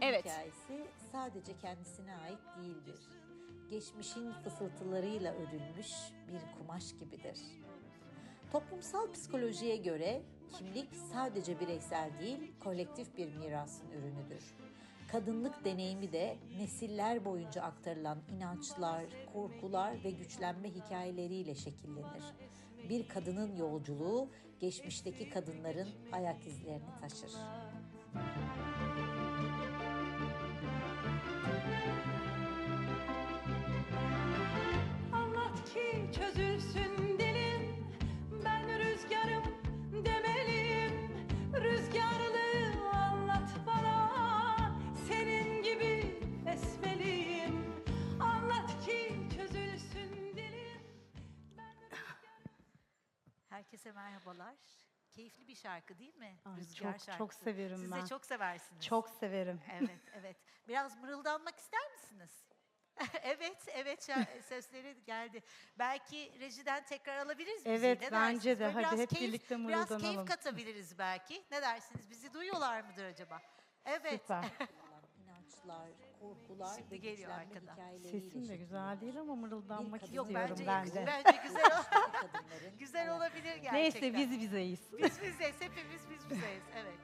Evet. hikayesi sadece kendisine ait değildir. Geçmişin fısıltılarıyla örülmüş bir kumaş gibidir. Toplumsal psikolojiye göre kimlik sadece bireysel değil, kolektif bir mirasın ürünüdür. Kadınlık deneyimi de nesiller boyunca aktarılan inançlar, korkular ve güçlenme hikayeleriyle şekillenir. Bir kadının yolculuğu geçmişteki kadınların ayak izlerini taşır. Herkese merhabalar. Keyifli bir şarkı değil mi? Ay, Rüzgar çok- çok şarkısı. severim Siz ben. de çok seversiniz. Çok severim. Evet, evet. Biraz mırıldanmak ister misiniz? evet, evet sesleri geldi. Belki rejiden tekrar alabiliriz müziği. Evet, ne bence dersiniz? de. Böyle Hadi hep keyif- birlikte Biraz keyif mırıldanalım. katabiliriz belki. Ne dersiniz? Bizi duyuyorlar mıdır acaba? Evet. Süper. İnançlar, korkular Şimdi ve geliyor güçlenme arkadan. hikayeleriyle Sesim de güzel değil ama mırıldanmak kadın- Yok istiyorum bence, ben de. bence güzel ol- Kadınların güzel olabilir gerçekten. Neyse biz bizeyiz. Biz bizeyiz, hepimiz biz bizeyiz. Evet.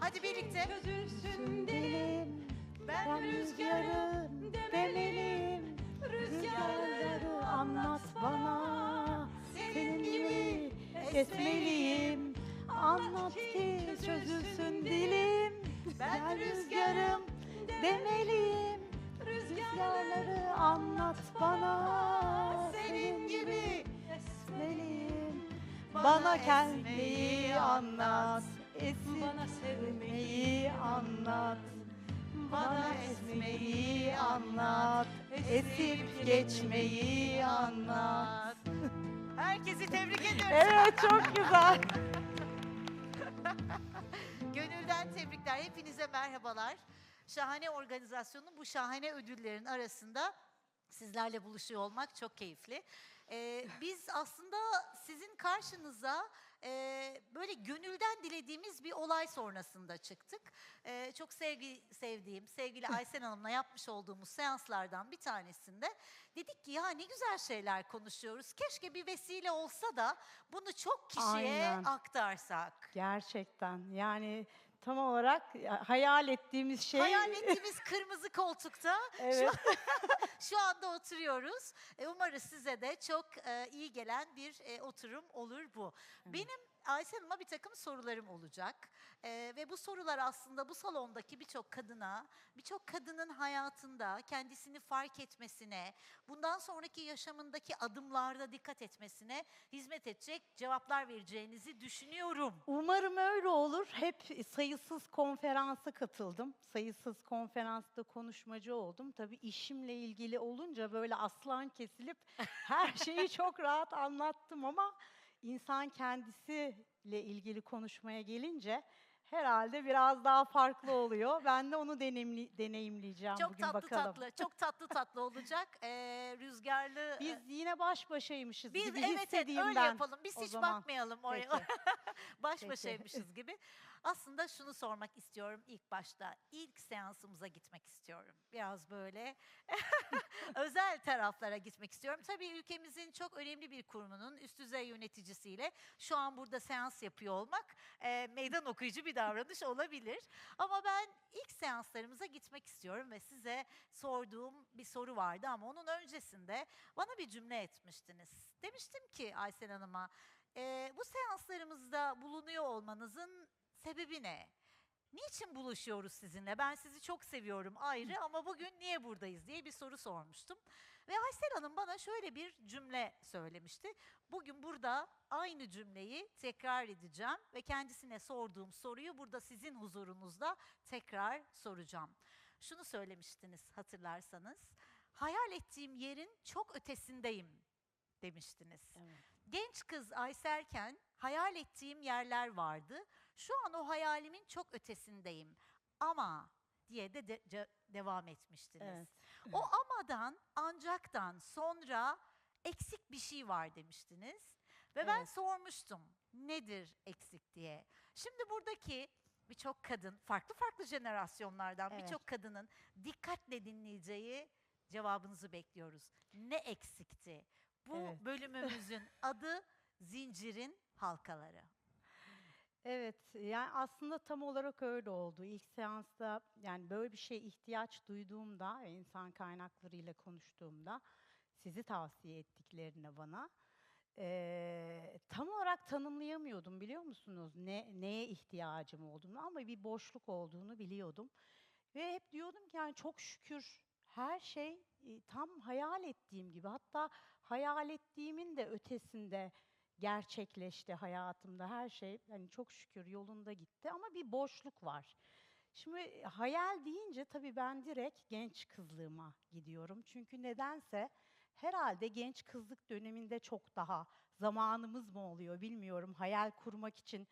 Hadi birlikte. Çözülsün dilim Ben demeliyim demeliyim. Rüzgarları anlat bana. Senin gibi esmeliyim. Ki çözülsün dilim. Ben rüzgarım demeliyim. Rüzgarları anlat bana. Senin gibi esmeliyim. Bana gelmeyi anlat. Esip Bana sevmeyi anlat. Bana esmeyi anlat. Esip geçmeyi anlat. Herkesi tebrik ediyoruz. Evet çok güzel. tebrikler. Hepinize merhabalar. Şahane organizasyonun bu şahane ödüllerin arasında sizlerle buluşuyor olmak çok keyifli. Ee, biz aslında sizin karşınıza e, böyle gönülden dilediğimiz bir olay sonrasında çıktık. Ee, çok sevgi sevdiğim, sevgili Aysen Hanım'la yapmış olduğumuz seanslardan bir tanesinde dedik ki ya ne güzel şeyler konuşuyoruz. Keşke bir vesile olsa da bunu çok kişiye Aynen. aktarsak. Gerçekten yani tam olarak ya, hayal ettiğimiz şey. Hayal ettiğimiz kırmızı koltukta Evet. şu anda oturuyoruz. E, umarız size de çok e, iyi gelen bir e, oturum olur bu. Benim Ayşe Hanım'a bir takım sorularım olacak. E, ve bu sorular aslında bu salondaki birçok kadına, birçok kadının hayatında kendisini fark etmesine, bundan sonraki yaşamındaki adımlarda dikkat etmesine hizmet edecek cevaplar vereceğinizi düşünüyorum. Umarım öyle olur. Hep sayısız konferansa katıldım. Sayısız konferansta konuşmacı oldum. Tabii işimle ilgili olunca böyle aslan kesilip her şeyi çok rahat anlattım ama insan kendisiyle ilgili konuşmaya gelince herhalde biraz daha farklı oluyor. Ben de onu deneyimli, deneyimleyeceğim Çok bugün tatlı bakalım. tatlı, çok tatlı tatlı olacak. E, rüzgarlı... Biz yine baş başaymışız Biz gibi evet evet hissedeyim öyle ben. yapalım. Biz o hiç zaman. bakmayalım oraya. Baş Peki. başaymışız gibi. Aslında şunu sormak istiyorum ilk başta. İlk seansımıza gitmek istiyorum. Biraz böyle özel taraflara gitmek istiyorum. Tabii ülkemizin çok önemli bir kurumunun üst düzey yöneticisiyle şu an burada seans yapıyor olmak e, meydan okuyucu bir davranış olabilir. Ama ben ilk seanslarımıza gitmek istiyorum ve size sorduğum bir soru vardı ama onun öncesinde bana bir cümle etmiştiniz. Demiştim ki Aysel Hanım'a, "Ee, bu seanslarımızda bulunuyor olmanızın sebebi ne? Niçin buluşuyoruz sizinle? Ben sizi çok seviyorum ayrı ama bugün niye buradayız diye bir soru sormuştum. Ve Aysel Hanım bana şöyle bir cümle söylemişti. Bugün burada aynı cümleyi tekrar edeceğim ve kendisine sorduğum soruyu burada sizin huzurunuzda tekrar soracağım. Şunu söylemiştiniz hatırlarsanız. Hayal ettiğim yerin çok ötesindeyim demiştiniz. Evet. Genç kız Ayserken hayal ettiğim yerler vardı. Şu an o hayalimin çok ötesindeyim. Ama diye de, de- ce- devam etmiştiniz. Evet. O amadan ancaktan sonra eksik bir şey var demiştiniz. Ve ben Evet. sormuştum nedir eksik diye. Şimdi buradaki birçok kadın, farklı farklı jenerasyonlardan Evet. birçok kadının dikkatle dinleyeceği cevabınızı bekliyoruz. Ne eksikti? Bu Evet. bölümümüzün adı Zincirin Halkaları. Evet, yani aslında tam olarak öyle oldu. İlk seansta yani böyle bir şeye ihtiyaç duyduğumda, insan kaynakları ile konuştuğumda, sizi tavsiye ettiklerine bana, eee, tam olarak tanımlayamıyordum biliyor musunuz? Ne neye ihtiyacım olduğunu ama bir boşluk olduğunu biliyordum. Ve hep diyordum ki yani çok şükür her şey tam hayal ettiğim gibi. Hatta hayal ettiğimin de ötesinde gerçekleşti hayatımda her şey. Hani çok şükür yolunda gitti ama bir boşluk var. Şimdi hayal deyince tabii ben direkt genç kızlığıma gidiyorum. Çünkü nedense herhalde genç kızlık döneminde çok daha zamanımız mı oluyor bilmiyorum hayal kurmak için.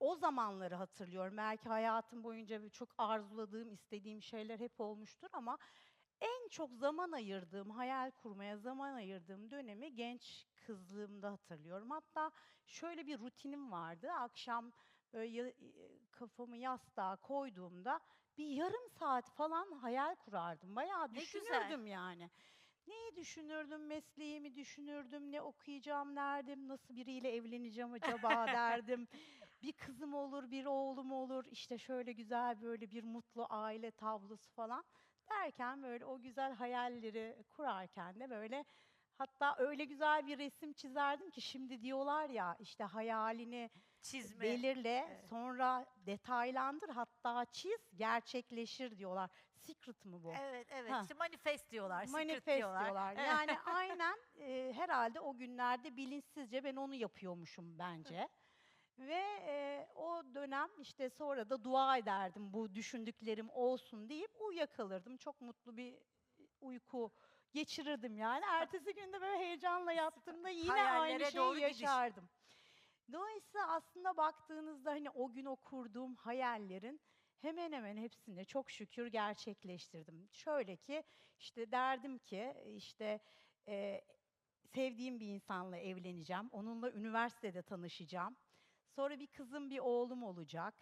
O zamanları hatırlıyorum. Belki hayatım boyunca çok arzuladığım, istediğim şeyler hep olmuştur ama en çok zaman ayırdığım, hayal kurmaya zaman ayırdığım dönemi genç kızlığımda hatırlıyorum. Hatta şöyle bir rutinim vardı. Akşam böyle e, kafamı yastığa koyduğumda bir yarım saat falan hayal kurardım. Bayağı Ne düşünürdüm yani. Neyi düşünürdüm, mesleğimi düşünürdüm, ne okuyacağım derdim, nasıl biriyle evleneceğim acaba derdim. Bir kızım olur, bir oğlum olur, işte şöyle güzel böyle bir mutlu aile tablosu falan derken böyle o güzel hayalleri kurarken de böyle hatta öyle güzel bir resim çizerdim ki şimdi diyorlar ya işte hayalini Çizme. belirle Evet. sonra detaylandır hatta çiz gerçekleşir diyorlar. Secret mı bu? Evet evet Ha. işte manifest diyorlar, Manifest diyorlar. diyorlar. Yani aynen e, herhalde o günlerde bilinçsizce ben onu yapıyormuşum bence. Ve e, o dönem işte sonra da dua ederdim bu düşündüklerim olsun deyip uyuyakalırdım. Çok mutlu bir uyku geçirirdim yani. Ertesi günde böyle heyecanla yattığımda yine aynı Hayallere şeyi gidiş. yaşardım. Dolayısıyla aslında baktığınızda hani o gün o kurduğum hayallerin hemen hemen hepsini çok şükür gerçekleştirdim. Şöyle ki işte derdim ki işte e, sevdiğim bir insanla evleneceğim. Onunla üniversitede tanışacağım. Sonra bir kızım bir oğlum olacak.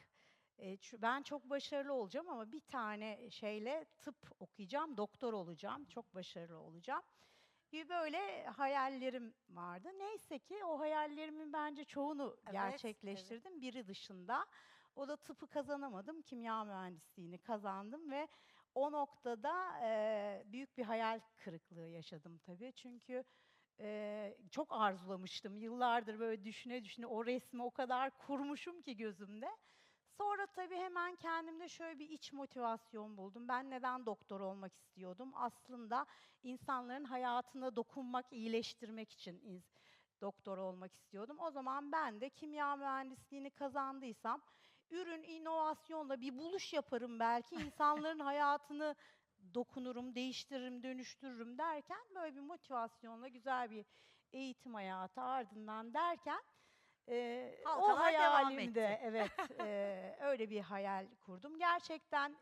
Ben çok başarılı olacağım ama bir tane şeyle tıp okuyacağım, doktor olacağım, çok başarılı olacağım. Gibi böyle hayallerim vardı. Neyse ki o hayallerimin bence çoğunu Evet, gerçekleştirdim. Biri dışında. O da tıpı kazanamadım, kimya mühendisliğini kazandım ve o noktada e, büyük bir hayal kırıklığı yaşadım tabii. Çünkü e, çok arzulamıştım. Yıllardır böyle düşüne düşüne o resmi o kadar kurmuşum ki gözümde. Sonra tabii hemen kendimde şöyle bir iç motivasyon buldum. Ben neden doktor olmak istiyordum? Aslında insanların hayatına dokunmak, iyileştirmek için doktor olmak istiyordum. O zaman ben de kimya mühendisliğini kazandıysam ürün inovasyonla bir buluş yaparım belki insanların hayatını dokunurum, değiştiririm, dönüştürürüm derken böyle bir motivasyonla güzel bir eğitim hayatı ardından derken e, o Halkalar hayalimde evet e, öyle bir hayal kurdum. Gerçekten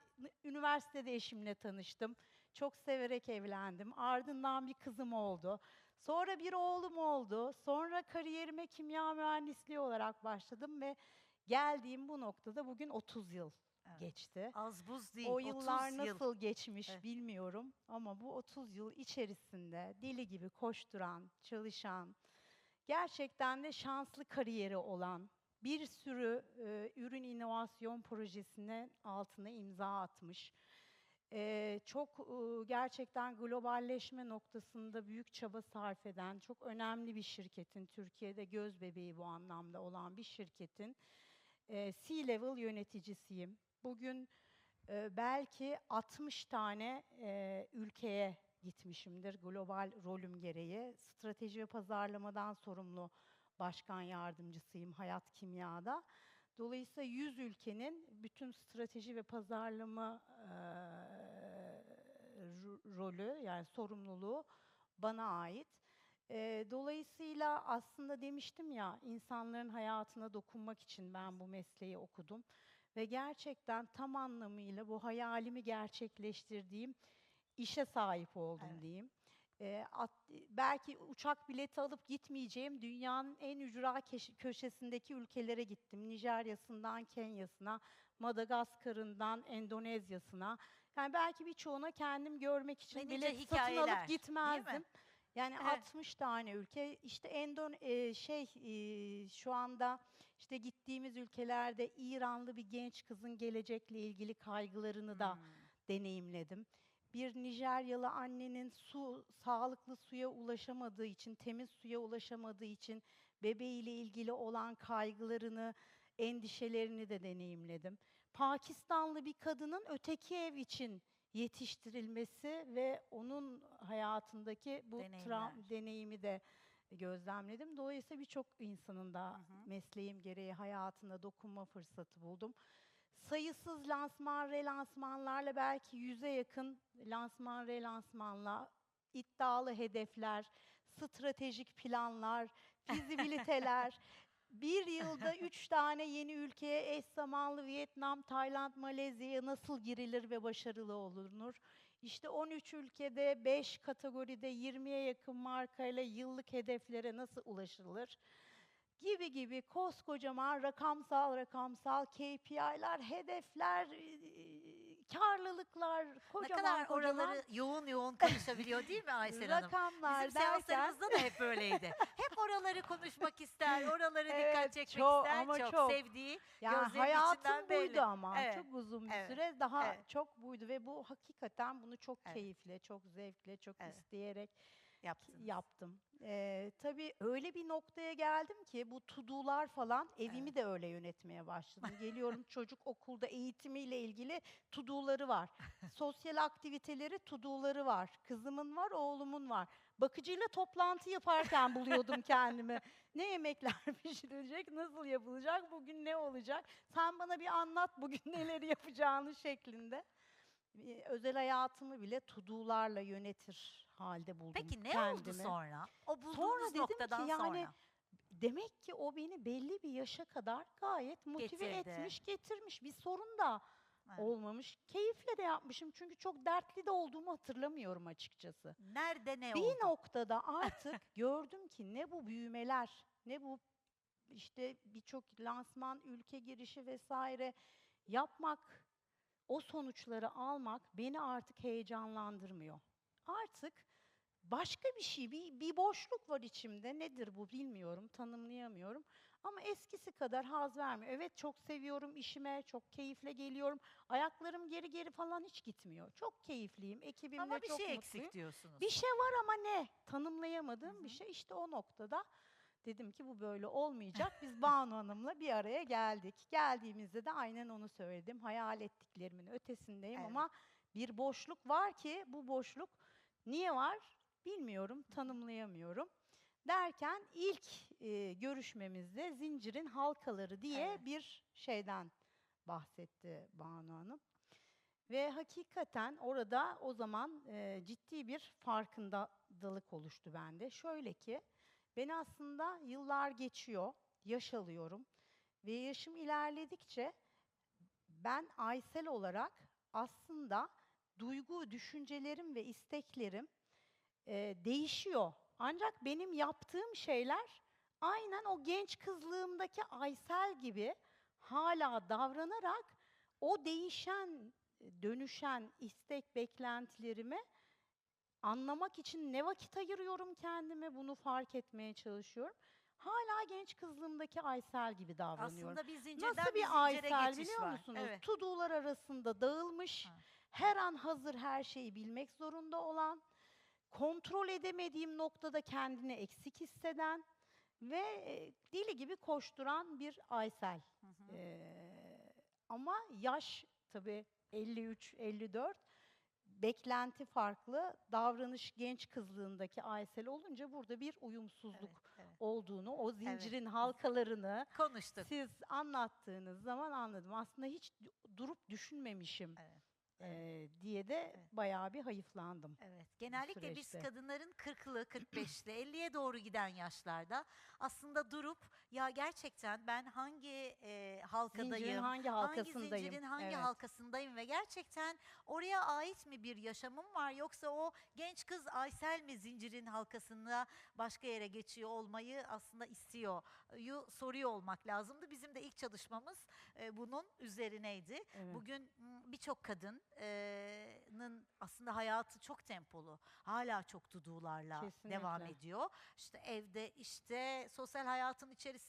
üniversitede eşimle tanıştım. Çok severek evlendim. Ardından bir kızım oldu. Sonra bir oğlum oldu. Sonra kariyerime kimya mühendisliği olarak başladım ve geldiğim bu noktada bugün 30 yıl Evet. geçti. Az buz değil. O 30 yıllar yıl. nasıl geçmiş Evet. bilmiyorum ama bu 30 yıl içerisinde deli gibi koşturan, çalışan, gerçekten de şanslı kariyeri olan bir sürü e, ürün inovasyon projesine altına imza atmış. E, çok e, gerçekten globalleşme noktasında büyük çaba sarf eden çok önemli bir şirketin, Türkiye'de göz bebeği bu anlamda olan bir şirketin e, C-level yöneticisiyim. Bugün e, belki 60 tane e, ülkeye gitmişimdir global rolüm gereği. Strateji ve pazarlamadan sorumlu başkan yardımcısıyım Hayat Kimya'da. Dolayısıyla 100 ülkenin bütün strateji ve pazarlama e, ro- rolü yani sorumluluğu bana ait. E, dolayısıyla aslında demiştim ya insanların hayatına dokunmak için ben bu mesleği okudum ve gerçekten tam anlamıyla bu hayalimi gerçekleştirdiğim işe sahip oldum Evet. diyeyim. e, at- belki uçak bileti alıp gitmeyeceğim dünyanın en ücra köşesindeki ülkelere gittim. Nijerya'sından Kenya'sına, Madagaskar'ından Endonezya'sına. Yani belki birçoğuna kendim görmek için Ve nice bilet satın hikayeler, mi? alıp gitmezdim. Yani Evet. 60 tane ülke işte Endon e, şey e, şu anda işte gittiğimiz ülkelerde İranlı bir genç kızın gelecekle ilgili kaygılarını da Hmm. deneyimledim. Bir Nijeryalı annenin su sağlıklı suya ulaşamadığı için, temiz suya ulaşamadığı için bebeğiyle ilgili olan kaygılarını, endişelerini de deneyimledim. Pakistanlı bir kadının öteki ev için yetiştirilmesi ve onun hayatındaki bu Deneyimler. deneyimi de gözlemledim. Dolayısıyla birçok insanın da Hı hı. mesleğim gereği hayatına dokunma fırsatı buldum. Sayısız lansman, relansmanlarla belki yüze yakın lansman, relansmanla iddialı hedefler, stratejik planlar, fizibiliteler, bir yılda üç tane yeni ülkeye eş zamanlı Vietnam, Tayland, Malezya'ya nasıl girilir ve başarılı olunur? İşte 13 ülkede 5 kategoride 20'ye yakın markayla yıllık hedeflere nasıl ulaşılır? Gibi gibi koskocaman rakamsal rakamsal KPI'ler, hedefler, karlılıklar, Ne kocaman kadar kocaman oraları yoğun yoğun konuşabiliyor değil mi Aysel Hanım? rakamlar Bizim derken seanslarımızda da hep böyleydi. Hep oraları konuşmak ister, oraları dikkat Evet, çekmek çok ister. ama çok, çok. sevdiği. Yani hayatım buydu belli. ama Evet, çok uzun bir evet, süre daha evet. çok buydu ve bu hakikaten bunu çok Evet. keyifle, çok zevkle, çok Evet. isteyerek Yaptınız. yaptım. Ee, tabii öyle bir noktaya geldim ki bu tudular falan evimi de öyle yönetmeye başladım. Geliyorum çocuk okulda eğitimiyle ilgili tuduları var. Sosyal aktiviteleri tuduları var. Kızımın var, oğlumun var. Bakıcıyla toplantı yaparken buluyordum kendimi. Ne yemekler pişirilecek, nasıl yapılacak, bugün ne olacak? Sen bana bir anlat bugün neleri yapacağını şeklinde. Ee, Özel hayatımı bile tudularla yönetir halde buldum Peki ne oldu kendimi. sonra? O bulduğunuz Sonra dedim ki noktadan yani sonra. Demek ki o beni belli bir yaşa kadar gayet motive Getirdi. etmiş, getirmiş. Bir sorun da Evet. olmamış. Keyifle de yapmışım çünkü çok dertli de olduğumu hatırlamıyorum açıkçası. Nerede ne bir oldu? noktada artık gördüm ki ne bu büyümeler, ne bu işte birçok lansman, ülke girişi vesaire yapmak, o sonuçları almak beni artık heyecanlandırmıyor. Artık başka bir şey, bir, bir boşluk var içimde. Nedir bu bilmiyorum, tanımlayamıyorum. Ama eskisi kadar haz vermiyor. Evet çok seviyorum işime, çok keyifle geliyorum. Ayaklarım geri geri falan hiç gitmiyor. Çok keyifliyim, ekibimle Ama bir çok şey mutluyum. eksik diyorsunuz. Bir şey var ama ne? Tanımlayamadığım Hı bir şey. İşte o noktada dedim ki bu böyle olmayacak. Biz Banu Hanım'la bir araya geldik. Geldiğimizde de aynen onu söyledim. Hayal ettiklerimin ötesindeyim Evet. ama bir boşluk var ki bu boşluk niye var bilmiyorum, tanımlayamıyorum. Derken ilk e, görüşmemizde zincirin halkaları diye Evet. bir şeyden bahsetti Banu Hanım. Ve hakikaten orada o zaman e, ciddi bir farkındalık oluştu bende. Şöyle ki ben aslında yıllar geçiyor, yaş alıyorum ve yaşım ilerledikçe ben Aysel olarak aslında duygu, düşüncelerim ve isteklerim e, değişiyor. Ancak benim yaptığım şeyler aynen o genç kızlığımdaki Aysel gibi hala davranarak o değişen, dönüşen istek beklentilerimi anlamak için ne vakit ayırıyorum kendime bunu fark etmeye çalışıyorum. Hala genç kızlığımdaki Aysel gibi davranıyorum. Aslında bir zincirden Nasıl bir bir zincire Aysel biliyor var. musunuz? Evet. Tudular arasında dağılmış, Ha. Her an hazır her şeyi bilmek zorunda olan, kontrol edemediğim noktada kendini eksik hisseden ve e, deli gibi koşturan bir Aysel. Hı hı. Ee, ama yaş tabii 53, 54 beklenti farklı, davranış genç kızlığındaki Aysel olunca burada bir uyumsuzluk Evet, evet. olduğunu, o zincirin halkalarını Konuştuk. siz anlattığınız zaman anladım. Aslında hiç du- durup düşünmemişim Evet. Eee, diye de bayağı bir hayıflandım. Evet. Genellikle biz süreçte. kadınların 40'lı, 45'li, 50'ye doğru giden yaşlarda aslında durup ya gerçekten ben hangi e, halkadayım? Zincirin hangi Hangi halkasındayım? zincirin hangi Evet. halkasındayım ve gerçekten oraya ait mi bir yaşamım var yoksa o genç kız Aysel mi zincirin halkasında başka yere geçiyor olmayı aslında istiyor yu soruyor olmak lazımdı. Bizim de ilk çalışmamız e, bunun üzerineydi. Evet. Bugün birçok kadının aslında hayatı çok tempolu. Hala çok dudularla devam Kesinlikle. ediyor. İşte evde, işte sosyal hayatın içerisinde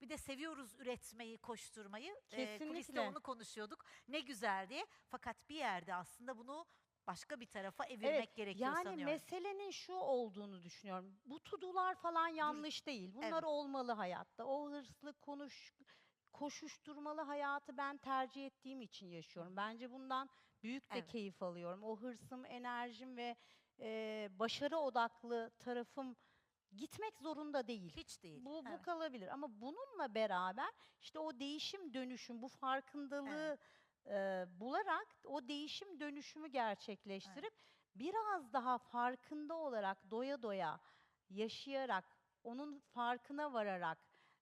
bir de seviyoruz üretmeyi, koşturmayı. Ee, kuliste Kesinlikle. onu konuşuyorduk. Ne güzel diye. Fakat bir yerde aslında bunu başka bir tarafa evirmek Evet, gerekiyor yani sanıyorum. meselenin şu olduğunu düşünüyorum. Bu tudular falan yanlış değil. Bunlar Evet. olmalı hayatta. O hırslı konuş koşuşturmalı hayatı ben tercih ettiğim için yaşıyorum. Bence bundan büyük de Evet. keyif alıyorum. O hırsım, enerjim ve e, başarı odaklı tarafım gitmek zorunda değil. Hiç değil. Bu, bu Evet. kalabilir ama bununla beraber işte o değişim dönüşüm, bu farkındalığı e, bularak o değişim dönüşümü gerçekleştirip biraz daha farkında olarak doya doya yaşayarak onun farkına vararak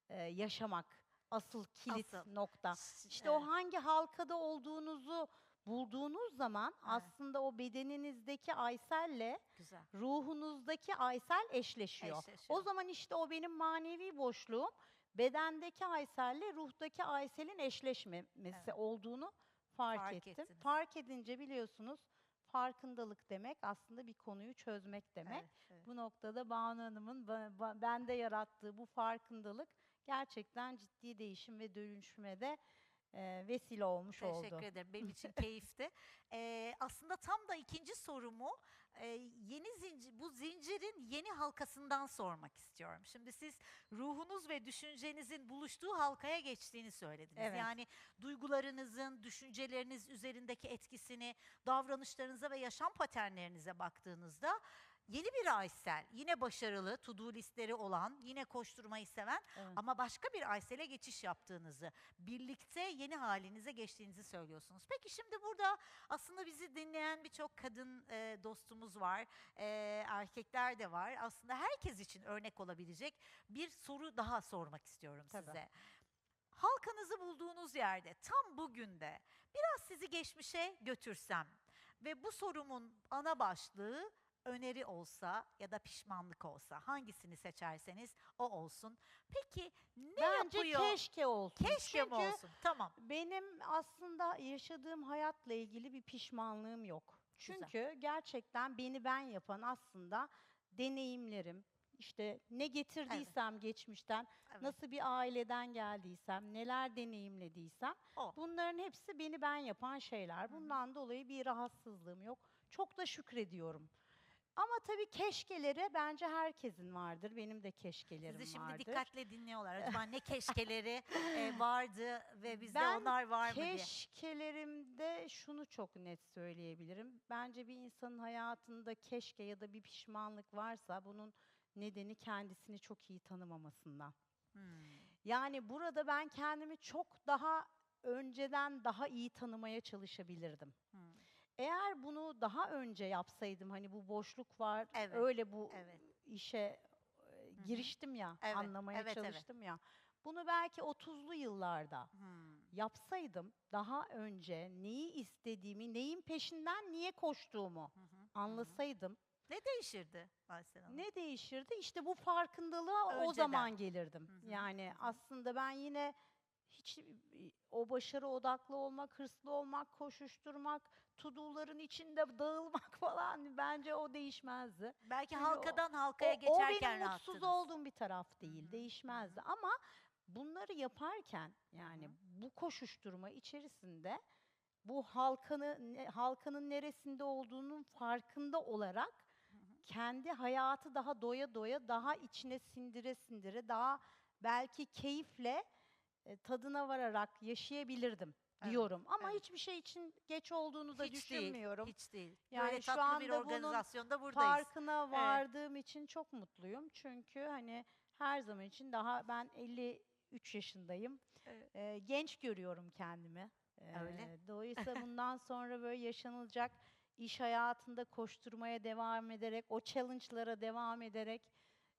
e, yaşamak asıl kilit Asıl. nokta. İşte evet. o hangi halkada olduğunuzu bulduğunuz zaman aslında o bedeninizdeki Aysel'le Güzel. ruhunuzdaki Aysel eşleşiyor. Eşleşiyor. O zaman işte o benim manevi boşluğum bedendeki Aysel'le ruhtaki Aysel'in eşleşmemesi Evet. olduğunu fark, Fark ettim. ettiniz. Fark edince biliyorsunuz farkındalık demek aslında bir konuyu çözmek demek. Evet, evet. Bu noktada Banu Hanım'ın ba- ba- bende yarattığı bu farkındalık gerçekten ciddi değişim ve dönüşüme de e, vesile olmuş Teşekkür oldu. ederim. Benim için keyifti. Ee, aslında tam da ikinci sorumu e, yeni zincir, bu zincirin yeni halkasından sormak istiyorum. Şimdi siz ruhunuz ve düşüncenizin buluştuğu halkaya geçtiğini söylediniz. Evet. Yani duygularınızın, düşünceleriniz üzerindeki etkisini, davranışlarınıza ve yaşam paternlerinize baktığınızda yeni bir Aysel, yine başarılı, to-do listleri olan, yine koşturmayı seven Evet. ama başka bir Aysel'e geçiş yaptığınızı, birlikte yeni halinize geçtiğinizi söylüyorsunuz. Peki şimdi burada aslında bizi dinleyen birçok kadın e, dostumuz var, e, erkekler de var. Aslında herkes için örnek olabilecek bir soru daha sormak istiyorum Tabii. size. Halkanızı bulduğunuz yerde tam bugün de biraz sizi geçmişe götürsem ve bu sorumun ana başlığı öneri olsa ya da pişmanlık olsa hangisini seçerseniz o olsun. Peki ne Bence yapıyor? keşke olsun. Keşke mi Çünkü olsun? Tamam. Benim aslında yaşadığım hayatla ilgili bir pişmanlığım yok. Çünkü gerçekten beni ben yapan aslında deneyimlerim. İşte ne getirdiysem geçmişten, Evet. nasıl bir aileden geldiysem, neler deneyimlediysem O. bunların hepsi beni ben yapan şeyler. Bundan dolayı bir rahatsızlığım yok. Çok da şükrediyorum. Ama tabii keşkelere bence herkesin vardır. Benim de keşkelerim Sizi şimdi vardır. dikkatle dinliyorlar. Acaba ne keşkeleri e, vardı ve bizde Ben onlar var mı diye. Keşkelerimde şunu çok net söyleyebilirim. Bence bir insanın hayatında keşke ya da bir pişmanlık varsa bunun nedeni kendisini çok iyi tanımamasından. Hmm. Yani burada ben kendimi çok daha önceden daha iyi tanımaya çalışabilirdim. Hmm. Eğer bunu daha önce yapsaydım hani bu boşluk var Evet, öyle bu evet. işe e, giriştim ya Evet, anlamaya evet, evet. çalıştım ya. Bunu belki 30'lu yıllarda Hmm. yapsaydım daha önce neyi istediğimi, neyin peşinden niye koştuğumu hı. anlasaydım Ne değişirdi Aysel Hanım? ne değişirdi? İşte bu farkındalığa o Önceden. zaman gelirdim. Hı, Yani aslında ben yine hiç o başarı odaklı olmak, hırslı olmak, koşuşturmak, tuduların içinde dağılmak falan bence o değişmezdi. Belki o- halkadan halkaya o, geçerken o benim mutsuz rahattınız. olduğum bir taraf değil, değişmezdi. Ama bunları yaparken yani bu koşuşturma içerisinde bu halkanı halkanın neresinde olduğunun farkında olarak kendi hayatı daha doya doya, daha içine sindire sindire, daha belki keyifle e, tadına vararak yaşayabilirdim Evet, diyorum. Ama evet. hiçbir şey için geç olduğunu da hiç düşünmüyorum. değil, hiç değil. Yani Böyle şu tatlı bir anda bunun organizasyonda buradayız. Farkına vardığım için çok mutluyum. Çünkü hani her zaman için daha ben 50 43 yaşındayım. Evet. Ee, genç görüyorum kendimi. Öyle. Ee, Dolayısıyla bundan sonra böyle yaşanılacak iş hayatında koşturmaya devam ederek, o challenge'lara devam ederek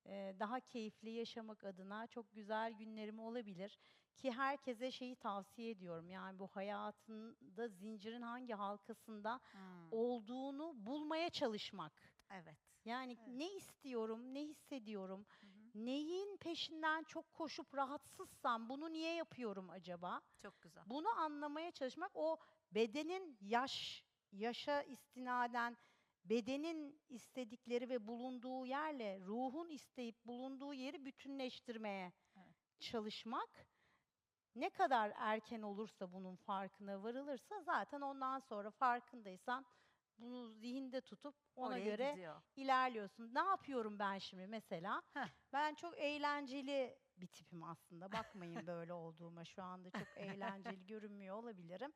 e, daha keyifli yaşamak adına çok güzel günlerim olabilir. Ki herkese şeyi tavsiye ediyorum. Yani bu hayatında zincirin hangi halkasında Hmm, olduğunu bulmaya çalışmak. Evet. Yani Evet. ne istiyorum, ne hissediyorum, neyin peşinden çok koşup rahatsızsam bunu niye yapıyorum acaba? Çok güzel. Bunu anlamaya çalışmak o bedenin yaş, yaşa istinaden bedenin istedikleri ve bulunduğu yerle ruhun isteyip bulunduğu yeri bütünleştirmeye Evet. çalışmak ne kadar erken olursa bunun farkına varılırsa zaten ondan sonra farkındaysan bunu zihinde tutup ona Oraya göre gidiyor. ilerliyorsun. Ne yapıyorum ben şimdi mesela? Heh. Ben çok eğlenceli bir tipim aslında. Bakmayın böyle olduğuma. Şu anda çok eğlenceli görünmüyor olabilirim.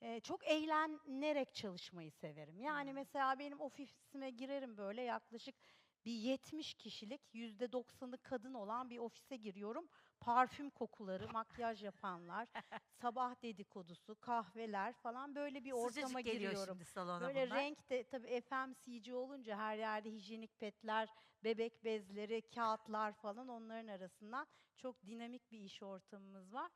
Ee, çok eğlenerek çalışmayı severim. Yani Hmm. mesela benim ofisime girerim böyle yaklaşık bir 70 kişilik %90'ı kadın olan bir ofise giriyorum. Parfüm kokuları, makyaj yapanlar, sabah dedikodusu, kahveler falan böyle bir ortama geliyor giriyorum. şimdi salona Böyle bunlar. renk de tabii FMCG olunca her yerde hijyenik petler, bebek bezleri, kağıtlar falan onların arasından çok dinamik bir iş ortamımız var.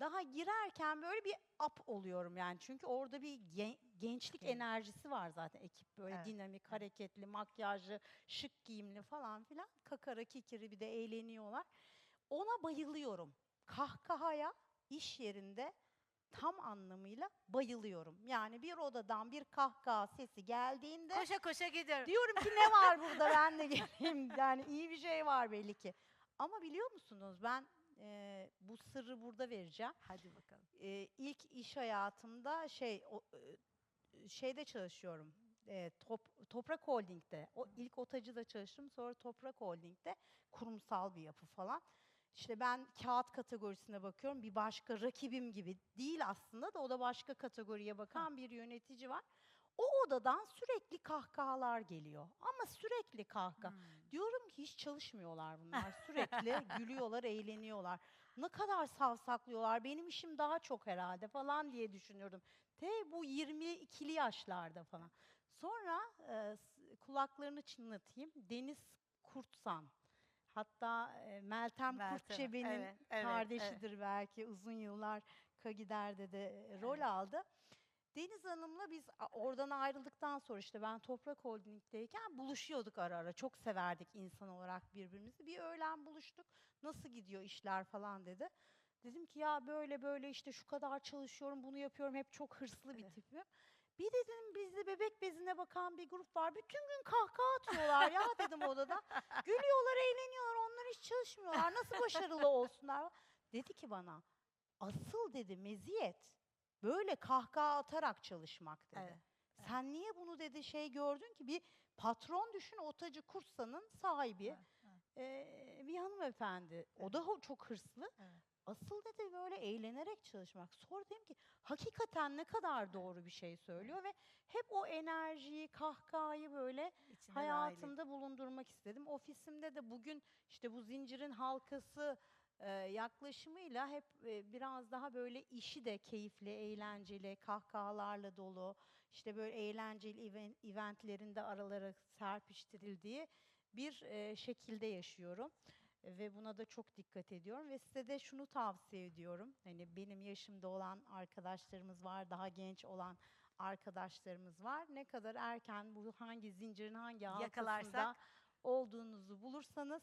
Daha girerken böyle bir up oluyorum yani çünkü orada bir gen- gençlik Genç. enerjisi var zaten ekip böyle Evet, dinamik, hareketli, makyajlı, şık giyimli falan filan kakara kikiri bir de eğleniyorlar. Ona bayılıyorum. Kahkahaya iş yerinde tam anlamıyla bayılıyorum. Yani bir odadan bir kahkaha sesi geldiğinde Koşa koşa gidiyorum. diyorum ki ne var burada ben de geleyim. Yani iyi bir şey var belli ki. Ama biliyor musunuz ben e, bu sırrı burada vereceğim. Hadi bakalım. E, ilk iş hayatımda şey o, e, şeyde çalışıyorum. E, top, Toprak Holding'de. O ilk otacıda çalıştım. Sonra Toprak Holding'de kurumsal bir yapı falan. İşte ben kağıt kategorisine bakıyorum. Bir başka rakibim gibi değil aslında da o da başka kategoriye bakan bir yönetici var. O odadan sürekli kahkahalar geliyor. Ama sürekli kahkaha. Hmm. Diyorum ki hiç çalışmıyorlar bunlar. Sürekli gülüyorlar, eğleniyorlar. Ne kadar savsaklıyorlar. Benim işim daha çok herhalde falan diye düşünüyordum. Te bu 22'li yaşlarda falan. Sonra e, kulaklarını çınlatayım. Deniz Kurtsan. Hatta e, Meltem, Meltem, Kurtçebi'nin evet, evet, evet. kardeşidir belki. Uzun yıllar Kagider'de de rol Evet. aldı. Deniz Hanım'la biz oradan ayrıldıktan sonra işte ben Toprak Holding'deyken buluşuyorduk ara ara. Çok severdik insan olarak birbirimizi. Bir öğlen buluştuk. Nasıl gidiyor işler falan dedi. Dedim ki ya böyle böyle işte şu kadar çalışıyorum, bunu yapıyorum. Hep çok hırslı bir tipim. Bir dedim bizde bebek bezine bakan bir grup var. Bütün gün kahkaha atıyorlar ya dedim odada. Gülüyorlar, eğleniyorlar. Onlar hiç çalışmıyorlar. Nasıl başarılı olsunlar? Dedi ki bana asıl dedi meziyet böyle kahkaha atarak çalışmak dedi. Evet, evet. Sen niye bunu dedi şey gördün ki bir patron düşün otacı kursanın sahibi Evet, evet. eee, bir hanımefendi. O da çok hırslı. Evet. Asıl dedi böyle eğlenerek çalışmak. Sonra dedim ki hakikaten ne kadar doğru bir şey söylüyor ve hep o enerjiyi, kahkahayı böyle dahil hayatımda bulundurmak istedim. Ofisimde de bugün işte bu zincirin halkası e, yaklaşımıyla hep e, biraz daha böyle işi de keyifli, eğlenceli, kahkahalarla dolu, işte böyle eğlenceli even- eventlerinde aralara serpiştirildiği bir e, şekilde yaşıyorum. Ve buna da çok dikkat ediyorum ve size de şunu tavsiye ediyorum. Hani benim yaşımda olan arkadaşlarımız var, daha genç olan arkadaşlarımız var. Ne kadar erken bu hangi zincirin hangi halkasında Yakalarsak. olduğunuzu bulursanız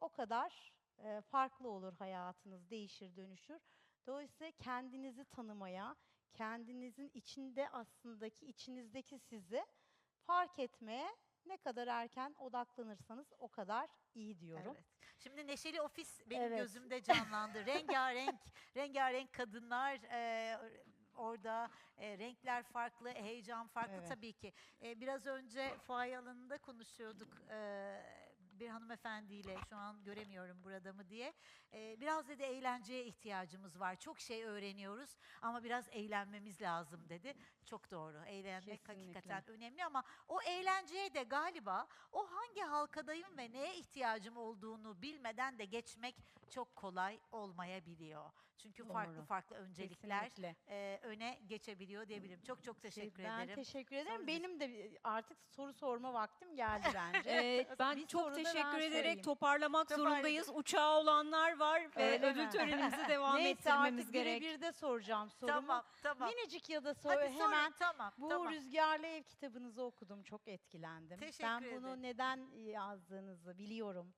o kadar e, farklı olur hayatınız, değişir, dönüşür. Dolayısıyla kendinizi tanımaya, kendinizin içinde aslındaki, içinizdeki sizi fark etmeye ne kadar erken odaklanırsanız o kadar iyi diyorum. Evet. Şimdi Neşeli Ofis benim Evet. gözümde canlandı. rengarenk, rengarenk kadınlar e, orada e, renkler farklı, heyecan farklı Evet. tabii ki. E, biraz önce fuaye alanında konuşuyorduk. E, bir hanımefendiyle şu an göremiyorum burada mı diye. E, biraz dedi eğlenceye ihtiyacımız var. Çok şey öğreniyoruz ama biraz eğlenmemiz lazım dedi. Çok doğru. Eğlenmek Kesinlikle. hakikaten önemli ama o eğlenceye de galiba o hangi halkadayım ve neye ihtiyacım olduğunu bilmeden de geçmek çok kolay olmayabiliyor. Çünkü farklı Doğru. farklı öncelikler Kesinlikle. e, öne geçebiliyor diyebilirim. Çok çok teşekkür ben ederim. teşekkür ederim. Sorunuz- Benim de bir- artık soru sorma vaktim geldi bence. Evet, ben Bir çok soru ben teşekkür ederek toparlamak Toparlayın. zorundayız. Uçağı olanlar var ve Öyle ödül mi? törenimizi devam Neyse ettirmemiz artık gerek. birebir de soracağım sorumu. Tamam tamam. Minicik ya da so- Hadi sorun, hemen tamam, bu tamam. Rüzgarlı Ev kitabınızı okudum. Çok etkilendim. Teşekkür ben bunu ederim. neden yazdığınızı biliyorum.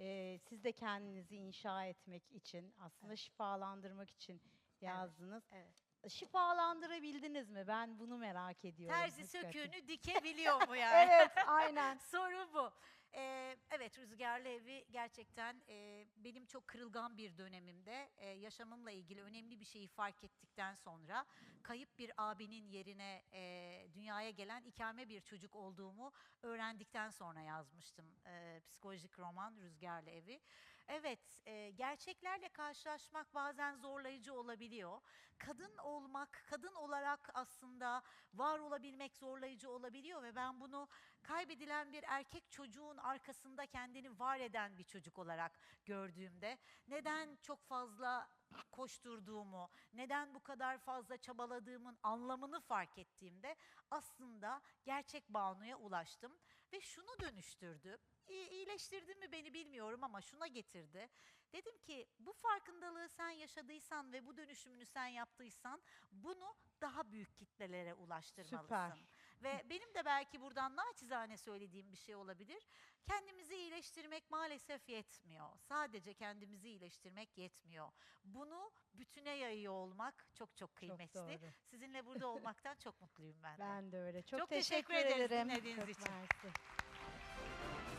Ee, siz de kendinizi inşa etmek için, aslında şifalandırmak için yazdınız. evet. Şifalandırabildiniz mi? Ben bunu merak ediyorum. Terzi hakikaten. söküğünü dikebiliyor mu yani? Evet, aynen. Soru bu. Ee, evet Rüzgarlı Evi gerçekten e, benim çok kırılgan bir dönemimde e, yaşamımla ilgili önemli bir şeyi fark ettikten sonra kayıp bir abinin yerine e, dünyaya gelen ikame bir çocuk olduğumu öğrendikten sonra yazmıştım e, psikolojik roman Rüzgarlı Evi. Evet, e, gerçeklerle karşılaşmak bazen zorlayıcı olabiliyor. Kadın olmak, kadın olarak aslında var olabilmek zorlayıcı olabiliyor ve ben bunu kaybedilen bir erkek çocuğun arkasında kendini var eden bir çocuk olarak gördüğümde neden çok fazla koşturduğumu, neden bu kadar fazla çabaladığımın anlamını fark ettiğimde aslında gerçek Banu'ya ulaştım ve şunu dönüştürdü. İyi- iyileştirdi mi beni bilmiyorum ama şuna getirdi. Dedim ki bu farkındalığı sen yaşadıysan ve bu dönüşümünü sen yaptıysan bunu daha büyük kitlelere ulaştırmalısın. Süper. Ve benim de belki buradan naçizane söylediğim bir şey olabilir. Kendimizi iyileştirmek maalesef yetmiyor. Sadece kendimizi iyileştirmek yetmiyor. Bunu bütüne yayıyor olmak çok çok kıymetli. doğru. Sizinle burada olmaktan çok mutluyum ben de. Ben de öyle. Çok, Çok teşekkür, teşekkür ederim. dinlediğiniz Çok için. mersi.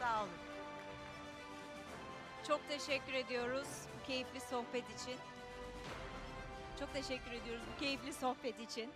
Sağ olun. Çok teşekkür ediyoruz bu keyifli sohbet için. Çok teşekkür ediyoruz bu keyifli sohbet için.